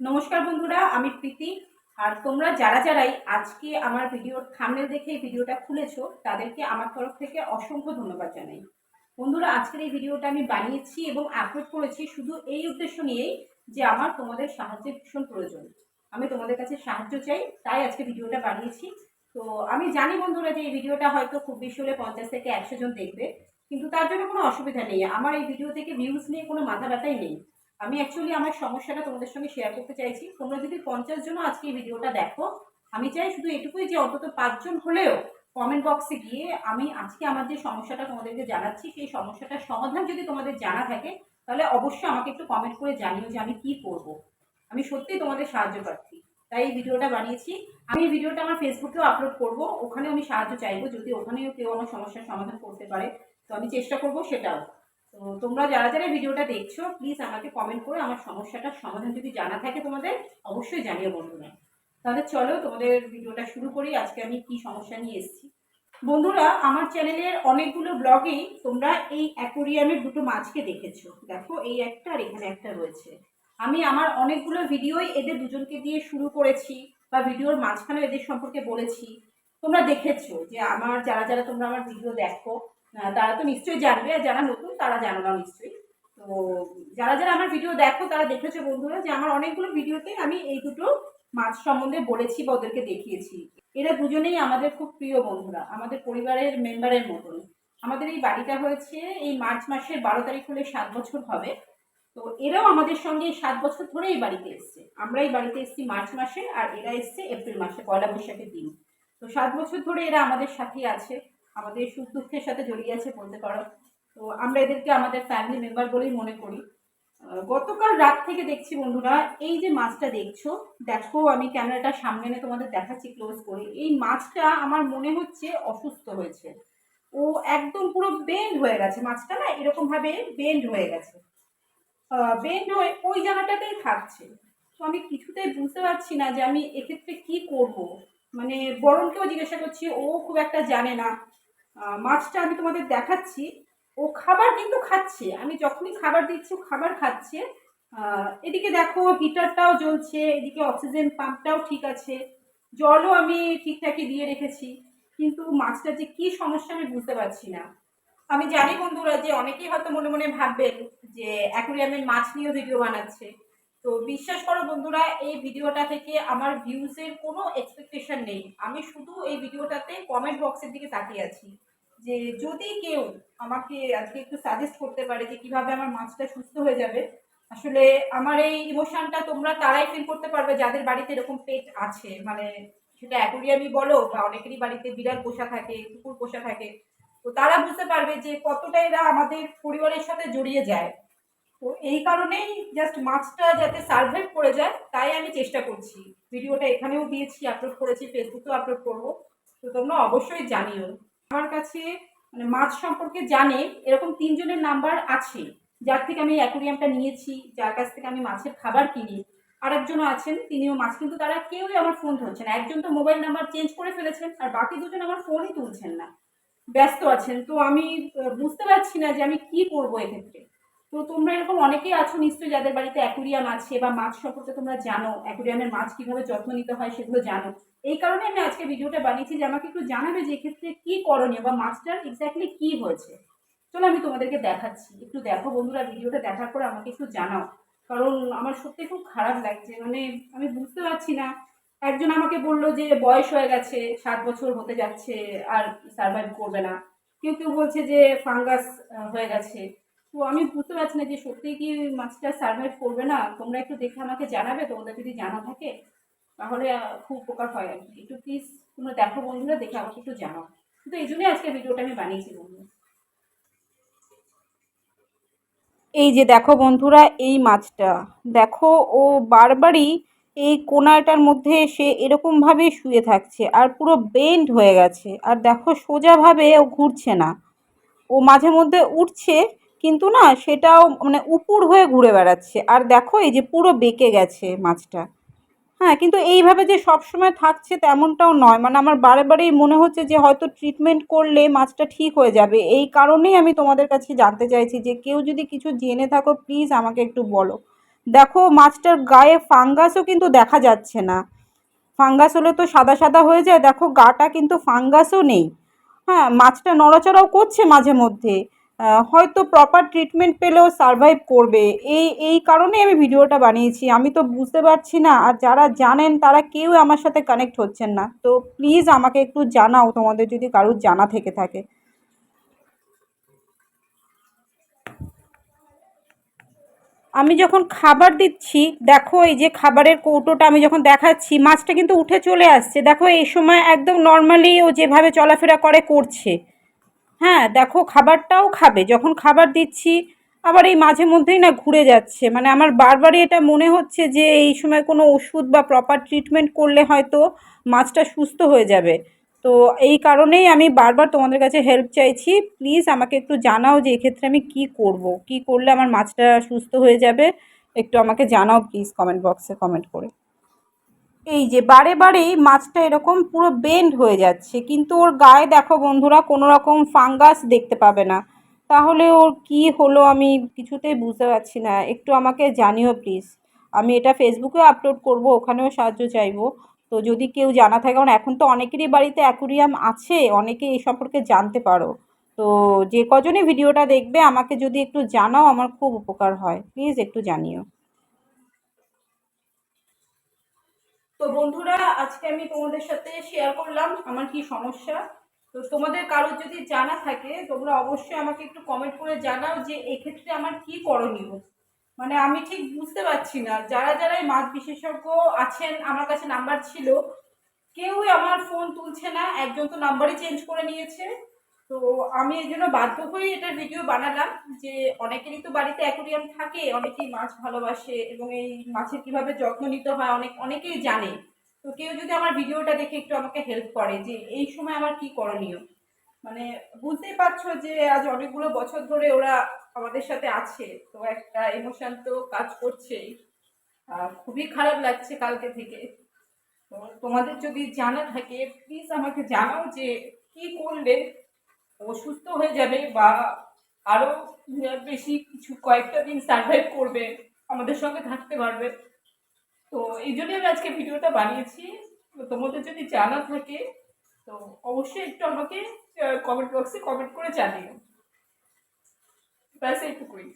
নমস্কার বন্ধুরা, আমি প্রীতি। আর তোমরা যারা যারাই আজকে আমার ভিডিওর থামনেল দেখে এই ভিডিওটা খুলেছো, তাদেরকে আমার তরফ থেকে অসংখ্য ধন্যবাদ জানাই। বন্ধুরা, আজকের এই ভিডিওটা আমি বানিয়েছি এবং আপলোড করেছি শুধু এই উদ্দেশ্য নিয়েই যে আমার তোমাদের সাহায্যের ভীষণ প্রয়োজন। আমি তোমাদের কাছে সাহায্য চাই, তাই আজকে ভিডিওটা বানিয়েছি। তো আমি জানি বন্ধুরা যে এই ভিডিওটা হয়তো খুব বেশি হলে পঞ্চাশ থেকে একশো জন দেখবে, কিন্তু তার জন্য কোনো অসুবিধা নেই। আমার এই ভিডিও থেকে ভিউজ নিয়ে কোনো মাথা ব্যথাই নেই। আমি অ্যাকচুয়ালি আমার সমস্যাটা তোমাদের সঙ্গে শেয়ার করতে চাইছি। তোমরা যদি পঞ্চাশ জন আজকে এই ভিডিওটা দেখো, আমি চাই শুধু এটুকুই যে অন্তত পাঁচজন হলেও কমেন্ট বক্সে গিয়ে আমি আজকে আমার যে সমস্যাটা তোমাদেরকে জানাচ্ছি, সেই সমস্যাটার সমাধান যদি তোমাদের জানা থাকে, তাহলে অবশ্যই আমাকে একটু কমেন্ট করে জানিও যে আমি কি করব। আমি সত্যিই তোমাদের সাহায্য প্রার্থী তাই এই ভিডিওটা বানিয়েছি। আমি এই ভিডিওটা আমার ফেসবুকেও আপলোড করব, ওখানেও আমি সাহায্য চাইব, যদি ওখানেও কেউ আমার সমস্যার সমাধান করতে পারে, তো আমি চেষ্টা করব সেটাও। তো তোমরা যারা যারা ভিডিওটা দেখছ প্লিজ আমাকে কমেন্ট করে। আমার সমস্যাটার সমাধান যদি জানা থাকে তোমাদের, অবশ্যই জানিও বন্ধুরা। তাহলে চলো তোমাদের ভিডিওটা শুরু করি। আজকে আমি কি সমস্যা নিয়ে এসেছি? বন্ধুরা, আমার চ্যানেলের অনেকগুলো ব্লগেই তোমরা এই অ্যাকোরিয়ামের দুটো মাছকে দেখেছ। দেখো, এই একটা আর এখানে একটা রয়েছে। আমি আমার অনেকগুলো ভিডিওই এদের দুজনকে দিয়ে শুরু করেছি বা ভিডিওর মাঝখানে এদের সম্পর্কে বলেছি। তোমরা দেখেছ যে আমার, যারা যারা তোমরা আমার ভিডিও দেখো তারা তো নিশ্চয়ই জানবে, আর যারা নতুন তারা জানো না নিশ্চয়ই। তো যারা যারা আমার ভিডিও দেখো, তারা দেখেছে বন্ধুরা যে আমার অনেকগুলো ভিডিওতে আমি এই দুটো মাছ সম্বন্ধে বলেছি বা ওদেরকে দেখিয়েছি। এরা দুজনেই আমাদের খুব প্রিয় বন্ধুরা, আমাদের পরিবারের মেম্বারের মতন। আমাদের এই বাড়িটা হয়েছে এই মার্চ মাসের বারো তারিখ হলে সাত বছর হবে। তো এরাও আমাদের সঙ্গে এই সাত বছর ধরে এই বাড়িতে এসছে। আমরা এই বাড়িতে এসেছি মার্চ মাসে, আর এরা এসছে এপ্রিল মাসে, পয়লা বৈশাখের দিন। তো সাত বছর ধরে এরা আমাদের সাথেই আছে। আমাদের সুখ দুঃখের সাথে জড়িয়ে আছে বলতে পারো। তো আমরা এদেরকে আমাদের ফ্যামিলি মেম্বার বলেই মনে করি। গতকাল রাত থেকে দেখছি বন্ধুরা, এই যে মাছটা দেখছ, দেখো আমি ক্যামেরাটা সামনে এনে তোমাদের দেখাচ্ছি ক্লোজ করে। এই মাছটা আমার মনে হচ্ছে অসুস্থ হয়েছে। ও একদম পুরো বেন্ড হয়ে গেছে। মাছটা না এরকম ভাবে বেন্ড হয়ে গেছে। বেন্ড হয়ে ওই জায়গাটাতেই থাকছে। তো আমি কিছুতেই বুঝতে পারছি না যে আমি এক্ষেত্রে কি করব। মানে বরণকেও জিজ্ঞাসা করছি, ও খুব একটা জানে না। মাছটা আমি তোমাদের দেখাচ্ছি। ও খাবার কিন্তু খাচ্ছে। আমি যখনই খাবার দিচ্ছি, ও খাবার খাচ্ছে। এদিকে দেখো হিটারটাও জ্বলছে, এদিকে অক্সিজেন পাম্পটাও ঠিক আছে। জলও আমি ঠিকঠাকই দিয়ে রেখেছি। কিন্তু মাছটার যে কী সমস্যা আমি বুঝতে পারছি না। আমি জানি বন্ধুরা যে অনেকেই হয়তো মনে মনে ভাববেন যে অ্যাকুরিয়ামের মাছ নিয়েও ভিডিও বানাচ্ছে। তো বিশ্বাস করো বন্ধুরা, এই ভিডিওটা থেকে আমার ভিউজের কোনো এক্সপেকটেশন নেই। আমি শুধু এই ভিডিওটাতে কমেন্ট বক্সের দিকে তাকিয়ে আছি। যে যদি কেউ আমাকে আজকে একটু সাজেস্ট করতে পারে যে কীভাবে আমার মাছটা সুস্থ হয়ে যাবে, আসলে আমার এই ইমোশনটা তোমরা তারাই ফিল করতে পারবে যাদের বাড়িতে এরকম পেট আছে। মানে সেটা অ্যাকুরিয়ামই বলো বা অনেকেরই বাড়িতে বিড়াল পোষা থাকে, কুকুর পোষা থাকে, তো তারা বুঝতে পারবে যে কতটা এরা আমাদের পরিবারের সাথে জড়িয়ে যায়। তো এই কারণেই জাস্ট মাছটা যাতে সার্ভাইভ করে যায়, তাই আমি চেষ্টা করছি। ভিডিওটা এখানেও দিয়েছি আপলোড করেছি ফেসবুকেও আপলোড করব। তো তোমরা অবশ্যই জানিও। আমার কাছে মানে মাছ সম্পর্কে জানে এরকম তিনজনের নাম্বার আছে। যার থেকে আমি অ্যাকুরিয়ামটা নিয়েছি, যার কাছ থেকে আমি মাছের খাবার কিনি। আর একজনও আছেন, তিনিও মাছ, কিন্তু তারা কেউই আমার ফোন ধরছেন না। একজন তো মোবাইল নাম্বার চেঞ্জ করে ফেলেছেন, আর বাকি দুজন আমার ফোনই তুলছেন না। ব্যস্ত আছেন। তো আমি বুঝতে পারছি না যে আমি কি করব এক্ষেত্রে। তো তোমরা এরকম অনেকেই আছো নিশ্চয়ই যাদের বাড়িতে অ্যাকুরিয়াম আছে বা মাছ সম্পর্কে তোমরা জানো। অ্যাকুরিয়ামের মাছ কীভাবে যত্ন নিতে হয় সেগুলো জানো। এই কারণে আমি আজকে ভিডিওটা বানিয়েছি যে আমাকে একটু জানাবে যে ক্ষেত্রে কি করণীয় বা মাছটার এক্স্যাক্টলি কি হয়েছে। চলো আমি তোমাদেরকে দেখাচ্ছি। একটু দেখো বন্ধুরা, ভিডিওটা দেখার পরে আমাকে একটু জানাও। কারণ আমার সত্যি খুব খারাপ লাগছে। মানে আমি বুঝতে পারছি না। একজন আমাকে বলল যে বয়স হয়ে গেছে, সাত বছর হতে যাচ্ছে, আর সার্ভাইভ করবে না। কেউ কেউ বলছে যে ফাঙ্গাস হয়ে গেছে। তো আমি বুঝতে পারছি না যে সত্যি কি মাছটা সার্ভাইভ করবে না? তোমরা একটু দেখে আমাকে জানাবে, তোমাদের যদি জানা থাকে। তাহলে খুব উপকার হয় আর কি। একটু প্লিজ তোমরা দেখো বন্ধুরা, দেখে আমাকে একটু জানাও। শুধু এই জন্যই আজকে ভিডিওটা আমি বানিয়েছি বন্ধু এই যে দেখো বন্ধুরা, এই মাছটা। দেখো, ও বারবারই এই কোনাটার মধ্যে এসে এরকমভাবে শুয়ে থাকছে আর পুরো বেন্ড হয়ে গেছে। আর দেখো, সোজাভাবে ও ঘুরছে না। ও মাঝে মধ্যে উঠছে, কিন্তু না, সেটাও মানে উপুর হয়ে ঘুরে বেড়াচ্ছে। আর দেখো, এই যে পুরো বেঁকে গেছে মাছটা। হ্যাঁ কিন্তু এইভাবে যে সবসময় থাকছে তেমনটাও নয়। মানে আমার বারে বারেই মনে হচ্ছে যে হয়তো ট্রিটমেন্ট করলে মাছটা ঠিক হয়ে যাবে। এই কারণেই আমি তোমাদের কাছে জানতে চাইছি যে কেউ যদি কিছু জেনে থাকো প্লিজ আমাকে একটু বলো। দেখো, মাছটার গায়ে ফাঙ্গাসও কিন্তু দেখা যাচ্ছে না। ফাঙ্গাস হলে তো সাদা সাদা হয়ে যায়। দেখো, গাটা কিন্তু ফাঙ্গাসও নেই। হ্যাঁ মাছটা নড়াচড়াও করছে মাঝে মধ্যে। হয়তো প্রপার ট্রিটমেন্ট পেলেও সারভাইভ করবে। এই এই কারণেই আমি ভিডিওটা বানিয়েছি। আমি তো বুঝতে পারছি না, আর যারা জানেন তারা কেউ আমার সাথে কানেক্ট হচ্ছেন না। তো প্লিজ আমাকে একটু জানাও, তোমাদের যদি কারোর জানা থেকে থাকে। আমি যখন খাবার দিচ্ছি, দেখো এই যে খাবারের কৌটোটা আমি যখন দেখাচ্ছি, মাছটা কিন্তু উঠে চলে আসছে। দেখো এই সময় একদম নর্মালি ও যেভাবে চলাফেরা করে, করছে। হ্যাঁ দেখো খাবারটাও খাবে। যখন খাবার দিচ্ছি, আবার এই মাঝে মধ্যেই না ঘুরে যাচ্ছে। মানে আমার বারবারই এটা মনে হচ্ছে যে, এই সময় কোনো ওষুধ বা প্রপার ট্রিটমেন্ট করলে হয়তো মাছটা সুস্থ হয়ে যাবে। তো এই কারণেই আমি বারবার তোমাদের কাছে হেল্প চাইছি। প্লিজ আমাকে একটু জানাও যে, এক্ষেত্রে আমি কি করব? কি করলে আমার মাছটা সুস্থ হয়ে যাবে? একটু আমাকে জানাও প্লিজ কমেন্ট বক্সে কমেন্ট করে। এই যে বারে বারেই মাছটা এরকম পুরো বেন্ড হয়ে যাচ্ছে। কিন্তু ওর গায়ে দেখো বন্ধুরা, কোনো রকম ফাঙ্গাস দেখতে পাবে না। তাহলে ওর কি হলো আমি কিছুতেই বুঝতে পারছি না। একটু আমাকে জানিও প্লিজ আমি এটা ফেসবুকে আপলোড করব, ওখানেও সাহায্য চাইব। তো যদি কেউ জানা থাকে, কারণ এখন তো অনেকেরই বাড়িতে অ্যাকুরিয়াম আছে, অনেকে এই সম্পর্কে জানতে পারো। তো যে কজনই ভিডিওটা দেখবে, আমাকে যদি একটু জানাও, আমার খুব উপকার হয়। প্লিজ একটু জানিও। তো বন্ধুরা, আজকে আমি তোমাদের সাথে শেয়ার করলাম আমার কি সমস্যা। তো তোমাদের কারোর যদি জানা থাকে, তোমরা অবশ্যই আমাকে একটু কমেন্ট করে জানাও যে এক্ষেত্রে আমার কি করণীয়। মানে আমি ঠিক বুঝতে পারছি না, যারা যারাই মাছ বিশেষজ্ঞ আছেন, আমার কাছে নাম্বার ছিল, কেউই আমার ফোন তুলছে না, একজন তো নাম্বারই চেঞ্জ করে নিয়েছে। তো আমি এই জন্য বাধ্য হয়ে এটার ভিডিও বানালাম যে অনেকেরই তো বাড়িতে অ্যাকোরিয়াম থাকে, অনেকেই মাছ ভালোবাসে এবং এই মাছের কীভাবে যত্ন নিতে হয় অনেক, অনেকেই জানে। তো কেউ যদি আমার ভিডিওটা দেখে একটু আমাকে হেল্প করে যে এই সময় আমার কি করণীয়? মানে বুঝতেই পারছ যে আজ অনেকগুলো বছর ধরে ওরা আমাদের সাথে আছে, তো একটা ইমোশন তো কাজ করছেই। খুবই খারাপ লাগছে কালকে থেকে। তো তোমাদের যদি জানা থাকে প্লিজ আমাকে জানাও যে কি করলে ও সুস্থ হয়ে যাবে বা আরও বেশি কিছু কয়েকটা দিন সার্ভাইভ করবে, আমাদের সঙ্গে থাকতে পারবে। তো এই জন্যই আমি আজকে ভিডিওটা বানিয়েছি। তোমাদের যদি জানা থাকে, তো অবশ্যই একটু আমাকে কমেন্ট বক্সে কমেন্ট করে জানিও। ব্যাস, এইটুকুই।